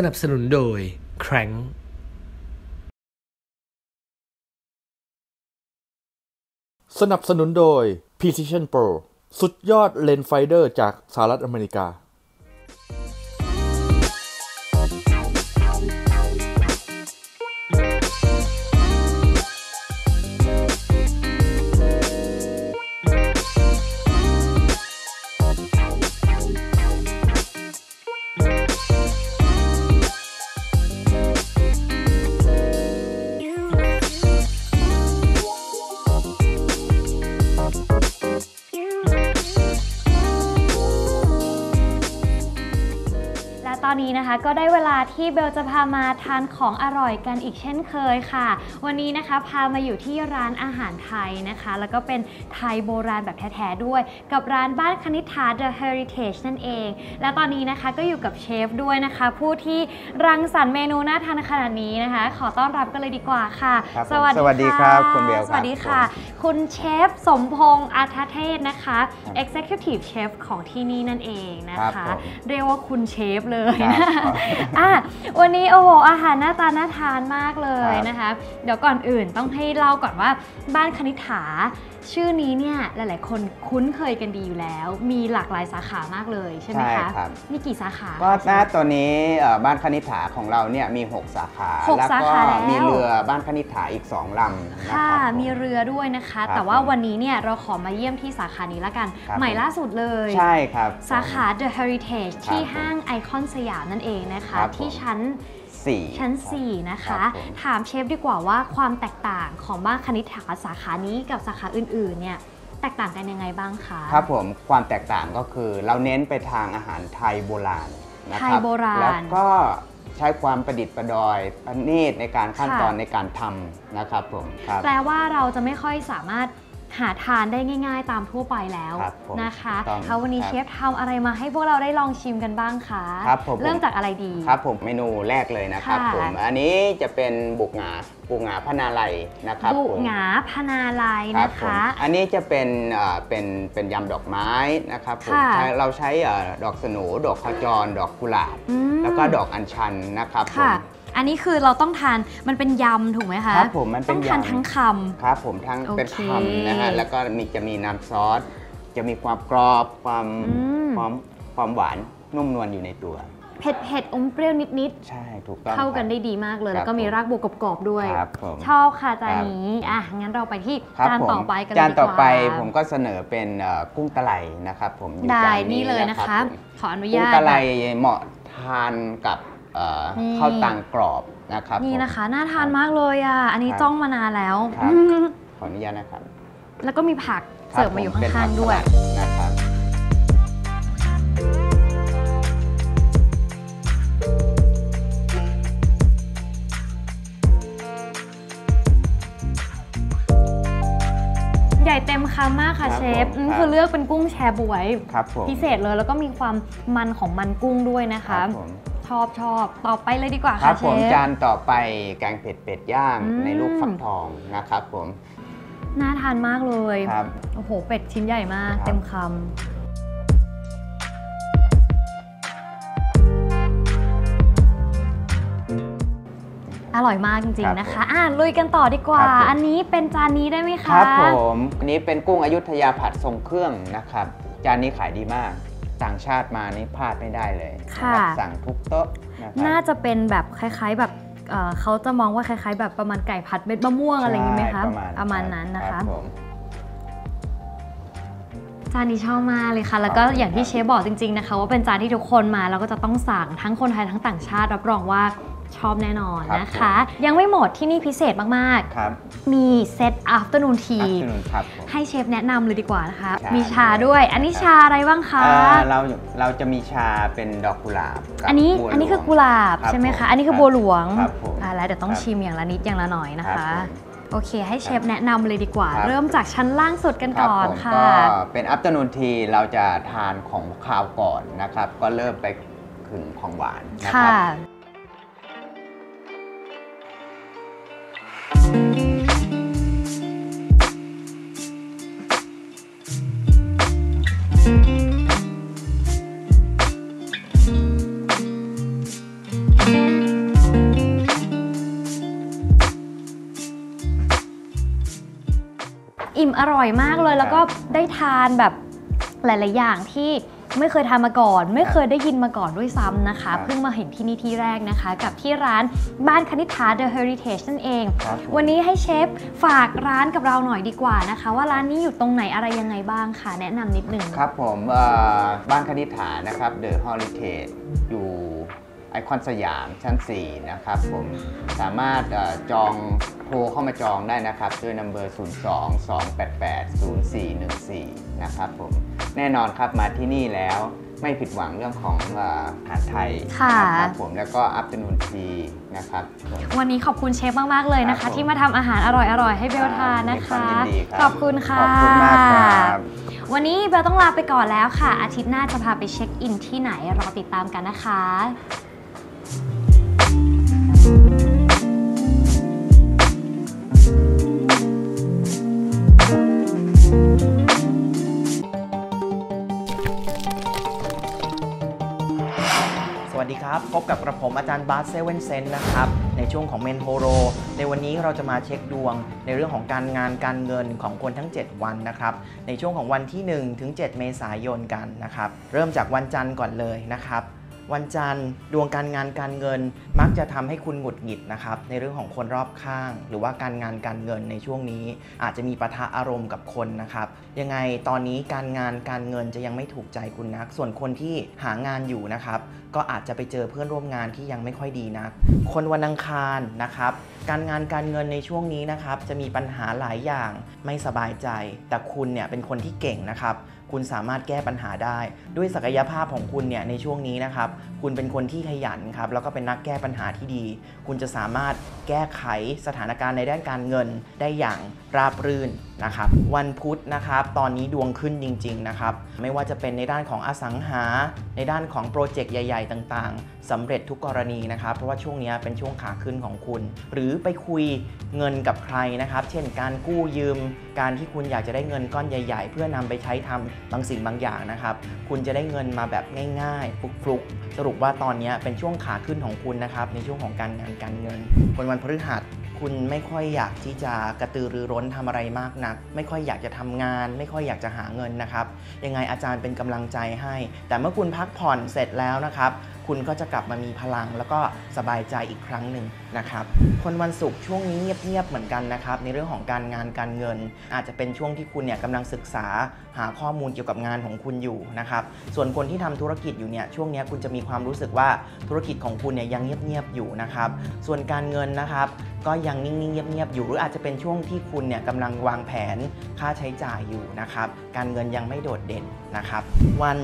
สนับสนุนโดย Crank สนับสนุนโดย Precision Pro สุดยอดเลนส์ไฟเดอร์จากสหรัฐอเมริกา นนี้นะคะ ก็ได้เวลาที่เบลจะพามาทานของอร่อยกันอีกเช่นเคยค่ะ วันนี้นะคะพามาอยู่ที่ร้านอาหารไทยนะคะ แล้วก็เป็นไทยโบราณแบบแท้ๆด้วย กับร้านบ้านคณิษฐา The Heritage นั่นเอง และตอนนี้นะคะก็อยู่กับเชฟด้วยนะคะ ผู้ที่รังสรรค์เมนูน่าทานขนาดนี้นะคะ ขอต้อนรับกันเลยดีกว่าค่ะ ครับผมสวัสดีครับคุณเบลครับสวัสดีค่ะ คุณเชฟสมพงษ์อาทเทศนะคะ Executive Chef ของที่นี่นั่นเองนะครัคะ บผม เรียกว่าคุณเชฟเลยครับนะครับอะวันนี้โอ้โหอาหารหน้าตาน่าทานมากเลยครับนะคะ เดี๋ยวก่อนอื่นต้องให้เล่าก่อนว่าบ้านคณิษฐาชื่อนี้เนี่ยหลาย ๆ คนคุ้นเคยกันดีอยู่แล้ว มีหลากหลายสาขามากเลยใช่ไหมใช่คะครับมีกี่สาขาก็คะหน้าตัวนี้เอ่อบ้านคณิษฐาของเราเนี่ยมี 6 สาขาหกแล้วสาก็ขาแล้วมีเรือบ้านคณิษฐาอีก 2ลำนะค่ะครับผมีเรือด้วยนะคะครับแต่ว่าผมวันนี้เนี่ยเราขอมาเยี่ยมที่สาขานี้ละกันครับใหม่ผมล่าสุดเลย ใช่ครับ สาขา The Heritage ครับที่ผมห้างไอคอนสยามนั่นเองนะคะ ครับผมที่ชั้นสี่ชั้นครับ4นะคะ ครับผม ถามเชฟดีกว่าว่าความแตกต่างของบ้านคณิษฐาสาขานี้กับสาขาอื่นๆ เนี่ยแตกต่างกันยังไงบ้างคะ ครับผมความแตกต่างก็คือเราเน้นไปทางอาหารไทยโบราณนะคไทรัยโบราณแล้วก็ใช้ความประดิษฐ์ประดอยประณีตในการขั้นค่ะ ตอนในการทำนะครับผมครับ แปลว่าเราจะไม่ค่อยสามารถ หาทานได้ง่าย ๆ ตามทั่วไปแล้วครับผมนะคะถูกต้องคะวันนี้ครับเชฟทำอะไรมาให้พวกเราได้ลองชิมกันบ้างคะครับผมเริ่มจากอะไรดีครับผมเมนูแรกเลยนะครับค่ะผมอันนี้จะเป็นบุกหงาบุกหงาพนาลัยนะครับบุผมหงาพนาลายครับนะผมคะ อันนี้จะเป็นเอ่อเป็นเป็นยำดอกไม้นะครับผมค่ะใช้เราใช้เอ่อดอกสโหนดอกขจร ดอกกุหลาบอืมแล้วก็ดอกอัญชันนะครับผมค่ะ อันนี้คือเราต้องทานมันเป็นยำถูกไหมคะครับผมมันเป็นต้องทานยำ ทั้งค ครับผมทั้งโอเคเป็นคำนะฮะแล้วก็มีจะมีน้ำซอส จะมีความกรอบความอืมความความหวานนุ่มนวลอยู่ในตัวำเผ็ดเผ็ดๆอมเปรี้ยวนิดใช่ถูกต้องๆเข้ากันครับได้ดีมากเลย ครับแล้วก็มีผม รากบัวกรอบๆด้วย ครับผม ชอบค่ะจานครับ นี้อะงั้นเราไปที่ครับจานผมต่อไปกันเลยจานต่อไปดีกว่าผมก็เสนอเป็นเอ่อกุ้งตะไลนะครับผมอยู่ได้จานนี่เลยนะรับคะผมขออนุกุ้ญางตตะไลเหมาะทานกับเอ่อนี่ ข้าวตังกรอบนะครับนี่ผมนะคะน่าทานมากเลยอะอันนี้ครับจ้องมานานแล้วครับอืมขออนุญาตนะครับ แล้วก็มีผักคบเสิร์ฟมาอยู่ผเป็นข้างผักๆด้วยสลันะครับใหญ่เต็มคำมากค่ะครับเชฟผมอืมครับคือเลือกเป็นกุ้งแชบวยครับผมพิเศษเลยแล้วก็มีความมันของมันกุ้งด้วยนะครัคะบผม ชอบชอบต่อไปเลยดีกว่าครัค่ะบเชผมฟ จานต่อไปแกงเผ็ดเป็ดย่างอืม ในลูกฟักทองนะครับผม น่าทานมากเลยครับ โอ้โหเป็ดชิ้นใหญ่มาก ครับ เต็มคำอร่อยมากจริงๆนะคะอะลุยกันต่อดีกว่า ครับผม อันนี้เป็นจานนี้ได้ไหมคคะรับผมอันนี้เป็นกุ้งอยุธยาผัดทรงเครื่องนะครับ จานนี้ขายดีมาก ต่างชาติมานี่พลาดไม่ได้เลยนะครับสั่งทุกโต๊ะนะครัน่าจะเป็นแบบคล้าย ๆแบบเอ่อเขาจะมองว่าคล้ายๆ แบบประมาณไก่ผัดเม็ดมะม่วงอะไรอย่างนี้ไหมคะใช่ประมาณประมาณนั้นนะรัคะบผมจานนี้ชอบมากเลยค่ะ แล้วก็ขอบคุณอย่างที่ครับเชฟบอกจริงๆนะคะ ว่าเป็นจานที่ทุกคนมาแล้วก็จะต้องสั่งทั้งคนไทยทั้งต่างชาติรับรองว่า ชอบแน่นอนนะคะ ยังไม่หมดที่นี่พิเศษมากครับๆมีเซต afternoon tea อัพนุนครับผมให้เชฟแนะนำเลยดีกว่านะคะชามีชาด้วย อันนี้ครับชาอะไรบ้างคะเอ่อเราเราจะมีชาเป็นดอกกุหลาบกับอันนี้บัวหลวงอันนี้คือกุหลาบรับใช่ไหมผคะ อันนี้คือบัวหลวงครับผมอ่าแล้วเดี๋ยวต้องครับชิมอย่างละนิดอย่างละหน่อยนะรัคะบผมโอเค ให้เชฟแนะนำเลยดีกว่าครับเริ่มจากชั้นล่างสุดกันครับก่อนผมค่ะก็เป็นอั t เ r n นูนทีเราจะทานของคาวก่อนนะครับ ก็เริ่มไปถึงของหวานนะคค่ะรับ อิ่มอร่อยมากเลย แล้วก็ได้ทานแบบหลาย ๆ อย่างที่ไม่เคยทานมาก่อน ไม่เคยได้ยินมาก่อนด้วยซ้ำนะคะครับเพิ่งมาเห็นที่นี่ที่แรกนะคะ กับที่ร้านบ้านคณิษฐา The Heritage นั่นเองครับผมวันนี้ให้เชฟฝากร้านกับเราหน่อยดีกว่านะคะ ว่าร้านนี้อยู่ตรงไหนอะไรยังไงบ้างค่ะ แนะนำนิดหนึ่งครับผมเอ่อบ้านคณิษฐานะครับเดอะฮอลิเทจอยู่ ไอคอนสยามชั้น 4 นะครับผมสามารถเอ่อจองโทรเข้ามาจองได้นะครับ ด้วยนัมเบอร์ 02 288 0414 นะครับผมแน่นอนครับมาที่นี่แล้วไม่ผิดหวังเรื่องของเอ่ออาหารไทยค่ะนะครับผมแล้วก็อั t เ r นูนทีนะครับผมวันนี้ขอบคุณเชฟมาก ๆ เลยนะครัคะบผมที่มาทำอาหารอร่อย ๆ ให้เบลทานนะด้วยควาคะมยินดีครับขอบคุณค่ะ ขอบคุณมากครับวันนี้เบลต้องลาไปก่อนแล้วค่ะ อาทิตย์หน้าจะพาไปเช็คอินที่ไหนรอติดตามกันนะคะ สวัสดีครับ พบกับกระผมอาจารย์บาสเซเว่นเซนนะครับ ในช่วงของเมนโทโร ในวันนี้เราจะมาเช็คดวงในเรื่องของการงานการเงินของคนทั้ง 7 วันนะครับ ในช่วงของวันที่ 1 ถึง 7 เมษายนกันนะครับ เริ่มจากวันจันทร์ก่อนเลยนะครับ วันจันทร์ ดวงการงานการเงิน มักจะทำให้คุณหงุดหงิดนะครับในเรื่องของคนรอบข้าง หรือว่าการงานการเงินในช่วงนี้ อาจจะมีปะทะอารมณ์กับคนนะครับยังไงตอนนี้การงานการเงินจะยังไม่ถูกใจคุณนัก ส่วนคนที่หางานอยู่นะครับก็อาจจะไปเจอเพื่อนร่วมงานที่ยังไม่ค่อยดีนัก คนวันอังคารนะครับการงานการเงินในช่วงนี้นะครับจะมีปัญหาหลายอย่างไม่สบายใจ แต่คุณเนี่ยเป็นคนที่เก่งนะครับ คุณสามารถแก้ปัญหาได้ ด้วยศักยภาพของคุณเนี่ยในช่วงนี้นะครับ คุณเป็นคนที่ขยันครับแล้วก็เป็นนักแก้ปัญหาที่ดี คุณจะสามารถแก้ไขสถานการณ์ในด้านการเงินได้อย่างราบรื่นนะครับ วันพุธนะครับ ตอนนี้ดวงขึ้นจริง ๆนะครับ ไม่ว่าจะเป็นในด้านของอสังหา ในด้านของโปรเจกต์ใหญ่ ๆ ต่างๆสำเร็จทุกกรณีนะครับ เพราะว่าช่วงนี้เป็นช่วงขาขึ้นของคุณ หรือไปคุยเงินกับใครนะครับ เช่นการกู้ยืม การที่คุณอยากจะได้เงินก้อนใหญ่ ๆ เพื่อนำไปใช้ทำบางสิ่งบางอย่างนะครับ คุณจะได้เงินมาแบบง่ายๆ ฟลุกๆ สรุปว่าตอนนี้เป็นช่วงขาขึ้นของคุณนะครับ ในช่วงของการงานการเงินคนวันพฤหัสคุณไม่ค่อยอยากที่จะกระตือรือร้นทำอะไรมากนัก ไม่ค่อยอยากจะทำงาน ไม่ค่อยอยากจะหาเงินนะครับ ยังไงอาจารย์เป็นกำลังใจให้ แต่เมื่อคุณพักผ่อนเสร็จแล้วนะครับ คุณก็จะกลับมามีพลัง แล้วก็สบายใจอีกครั้งหนึ่งนะครับ คนวันศุกร์ช่วงนี้เงียบๆเหมือนกันนะครับ ในเรื่องของการงานการเงิน อาจจะเป็นช่วงที่คุณเนี่ยกำลังศึกษาหาข้อมูลเกี่ยวกับงานของคุณอยู่นะครับ ส่วนคนที่ทำธุรกิจอยู่เนี่ยช่วงนี้คุณจะมีความรู้สึกว่าธุรกิจของคุณเนี่ยยังเงียบๆอยู่นะครับ ส่วนการเงินนะครับก็ยังนิ่งๆเงียบๆอยู่ หรืออาจจะเป็นช่วงที่คุณเนี่ยกำลังวางแผนค่าใช้จ่ายอยู่นะครับ การเงินยังไม่โดดเด่นนะครับ วัน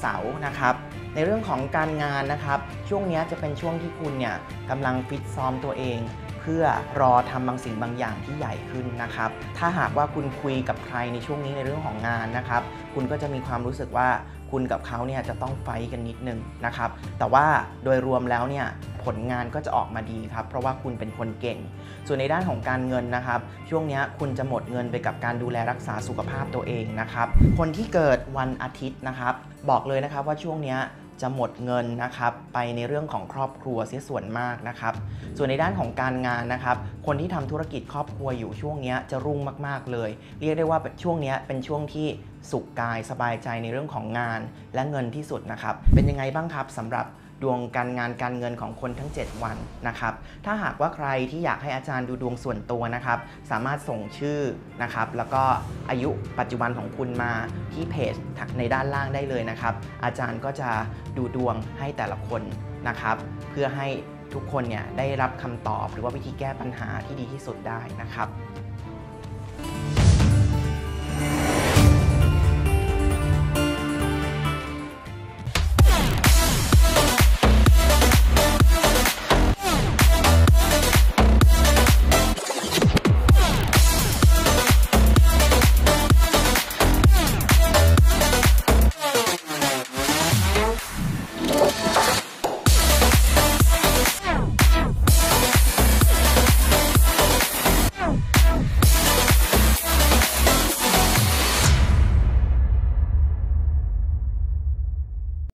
เสาร์นะครับ ในเรื่องของการงานนะครับ ช่วงนี้จะเป็นช่วงที่คุณเนี่ยกำลังฟิตซ้อมตัวเอง เพื่อรอทำบางสิ่งบางอย่างที่ใหญ่ขึ้นนะครับ ถ้าหากว่าคุณคุยกับใครในช่วงนี้ในเรื่องของงานนะครับ คุณก็จะมีความรู้สึกว่าคุณกับเขาเนี่ยจะต้องไฟกันนิดนึงนะครับ แต่ว่าโดยรวมแล้วเนี่ยผลงานก็จะออกมาดีครับ เพราะว่าคุณเป็นคนเก่ง ส่วนในด้านของการเงินนะครับ ช่วงนี้คุณจะหมดเงินไปกับการดูแลรักษาสุขภาพตัวเองนะครับ คนที่เกิดวันอาทิตย์นะครับ บอกเลยนะครับว่าช่วงนี้ จะหมดเงินนะครับไปในเรื่องของครอบครัวเสียส่วนมากนะครับ ส่วนในด้านของการงานนะครับ คนที่ทำธุรกิจครอบครัวอยู่ช่วงนี้จะรุ่งมากๆเลย เรียกได้ว่าช่วงนี้เป็นช่วงที่สุขกายสบายใจในเรื่องของงานและเงินที่สุดนะครับ เป็นยังไงบ้างครับสำหรับ ดวงการงานการเงินของคนทั้ง 7 วันนะครับ ถ้าหากว่าใครที่อยากให้อาจารย์ดูดวงส่วนตัวนะครับ สามารถส่งชื่อนะครับ แล้วก็อายุปัจจุบันของคุณมาที่เพจในด้านล่างได้เลยนะครับ อาจารย์ก็จะดูดวงให้แต่ละคนนะครับ เพื่อให้ทุกคนเนี่ยได้รับคำตอบหรือว่าวิธีแก้ปัญหาที่ดีที่สุดได้นะครับ